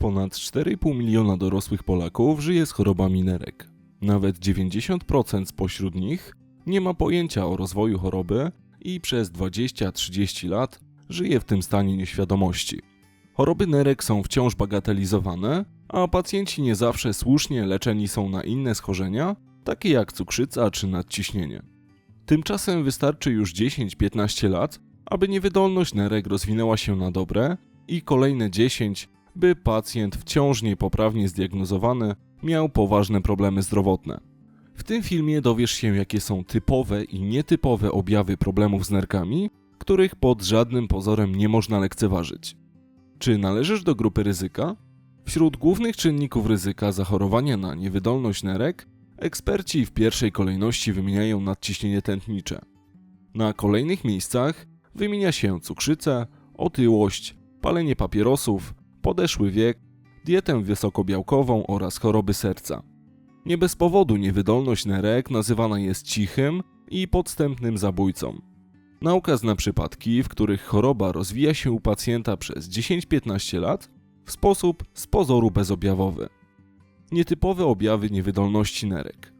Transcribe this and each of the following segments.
Ponad 4,5 miliona dorosłych Polaków żyje z chorobami nerek. Nawet 90% spośród nich nie ma pojęcia o rozwoju choroby i przez 20-30 lat żyje w tym stanie nieświadomości. Choroby nerek są wciąż bagatelizowane, a pacjenci nie zawsze słusznie leczeni są na inne schorzenia, takie jak cukrzyca czy nadciśnienie. Tymczasem wystarczy już 10-15 lat, aby niewydolność nerek rozwinęła się na dobre i kolejne 10, by pacjent wciąż niepoprawnie zdiagnozowany miał poważne problemy zdrowotne. W tym filmie dowiesz się, jakie są typowe i nietypowe objawy problemów z nerkami, których pod żadnym pozorem nie można lekceważyć. Czy należysz do grupy ryzyka? Wśród głównych czynników ryzyka zachorowania na niewydolność nerek, eksperci w pierwszej kolejności wymieniają nadciśnienie tętnicze. Na kolejnych miejscach wymienia się cukrzycę, otyłość, palenie papierosów, podeszły wiek, dietę wysokobiałkową oraz choroby serca. Nie bez powodu niewydolność nerek nazywana jest cichym i podstępnym zabójcą. Nauka zna przypadki, w których choroba rozwija się u pacjenta przez 10-15 lat w sposób z pozoru bezobjawowy. Nietypowe objawy niewydolności nerek.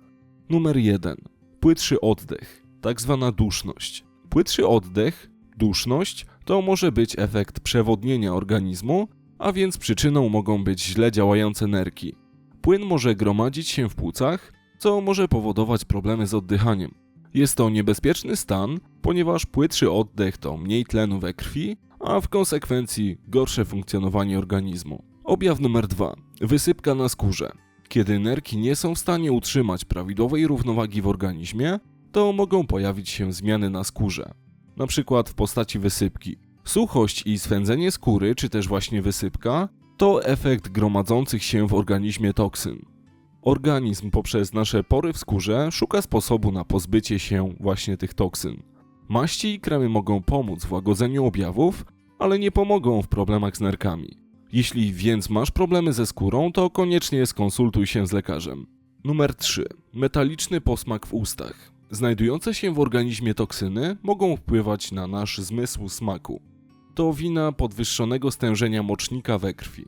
Numer 1. Płytszy oddech, tak zwana duszność. Płytszy oddech, duszność to może być efekt przewodnienia organizmu, a więc przyczyną mogą być źle działające nerki. Płyn może gromadzić się w płucach, co może powodować problemy z oddychaniem. Jest to niebezpieczny stan, ponieważ płytszy oddech to mniej tlenu we krwi, a w konsekwencji gorsze funkcjonowanie organizmu. Objaw numer 2. Wysypka na skórze. Kiedy nerki nie są w stanie utrzymać prawidłowej równowagi w organizmie, to mogą pojawić się zmiany na skórze, na przykład w postaci wysypki. Suchość i swędzenie skóry, czy też właśnie wysypka, to efekt gromadzących się w organizmie toksyn. Organizm poprzez nasze pory w skórze szuka sposobu na pozbycie się właśnie tych toksyn. Maści i kremy mogą pomóc w łagodzeniu objawów, ale nie pomogą w problemach z nerkami. Jeśli więc masz problemy ze skórą, to koniecznie skonsultuj się z lekarzem. Numer 3. Metaliczny posmak w ustach. Znajdujące się w organizmie toksyny mogą wpływać na nasz zmysł smaku. To wina podwyższonego stężenia mocznika we krwi.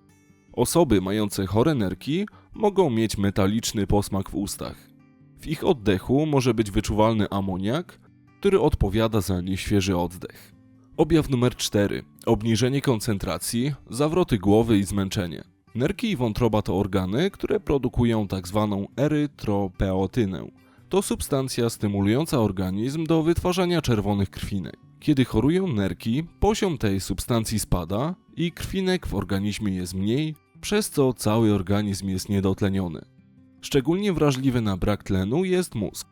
Osoby mające chore nerki mogą mieć metaliczny posmak w ustach. W ich oddechu może być wyczuwalny amoniak, który odpowiada za nieświeży oddech. Objaw numer 4. Obniżenie koncentracji, zawroty głowy i zmęczenie. Nerki i wątroba to organy, które produkują tzw. erytropeotynę. To substancja stymulująca organizm do wytwarzania czerwonych krwinek. Kiedy chorują nerki, poziom tej substancji spada i krwinek w organizmie jest mniej, przez co cały organizm jest niedotleniony. Szczególnie wrażliwy na brak tlenu jest mózg.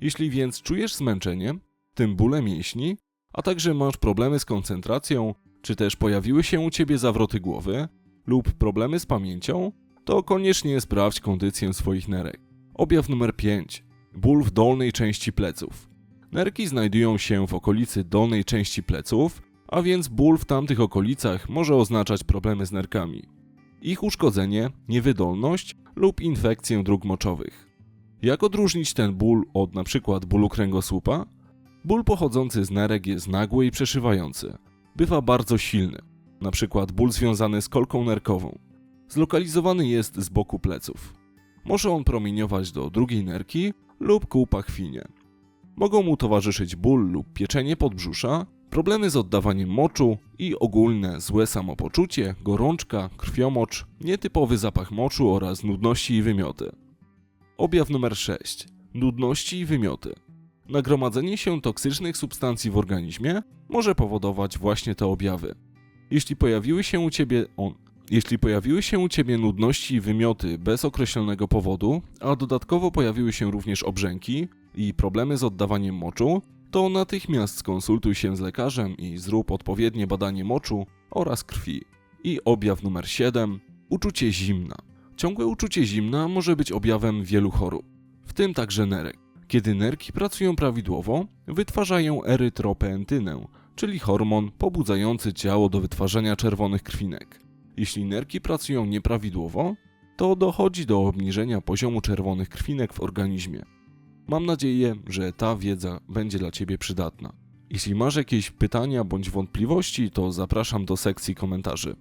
Jeśli więc czujesz zmęczenie, tym bóle mięśni, a także masz problemy z koncentracją, czy też pojawiły się u ciebie zawroty głowy lub problemy z pamięcią, to koniecznie sprawdź kondycję swoich nerek. Objaw numer 5. Ból w dolnej części pleców. Nerki znajdują się w okolicy dolnej części pleców, a więc ból w tamtych okolicach może oznaczać problemy z nerkami. Ich uszkodzenie, niewydolność lub infekcję dróg moczowych. Jak odróżnić ten ból od np. bólu kręgosłupa? Ból pochodzący z nerek jest nagły i przeszywający. Bywa bardzo silny, np. ból związany z kolką nerkową. Zlokalizowany jest z boku pleców. Może on promieniować do drugiej nerki lub ku pachwinie. Mogą mu towarzyszyć ból lub pieczenie podbrzusza, problemy z oddawaniem moczu i ogólne złe samopoczucie, gorączka, krwiomocz, nietypowy zapach moczu oraz nudności i wymioty. Objaw numer 6. Nudności i wymioty. Nagromadzenie się toksycznych substancji w organizmie może powodować właśnie te objawy. Jeśli pojawiły się u ciebie on, jeśli pojawiły się u ciebie nudności i wymioty bez określonego powodu, a dodatkowo pojawiły się również obrzęki i problemy z oddawaniem moczu, to natychmiast skonsultuj się z lekarzem i zrób odpowiednie badanie moczu oraz krwi. I objaw numer 7 uczucie zimna. Ciągłe uczucie zimna może być objawem wielu chorób, w tym także nerek. Kiedy nerki pracują prawidłowo, wytwarzają erytropeentynę, czyli hormon pobudzający ciało do wytwarzania czerwonych krwinek. Jeśli nerki pracują nieprawidłowo, to dochodzi do obniżenia poziomu czerwonych krwinek w organizmie. Mam nadzieję, że ta wiedza będzie dla Ciebie przydatna. Jeśli masz jakieś pytania bądź wątpliwości, to zapraszam do sekcji komentarzy.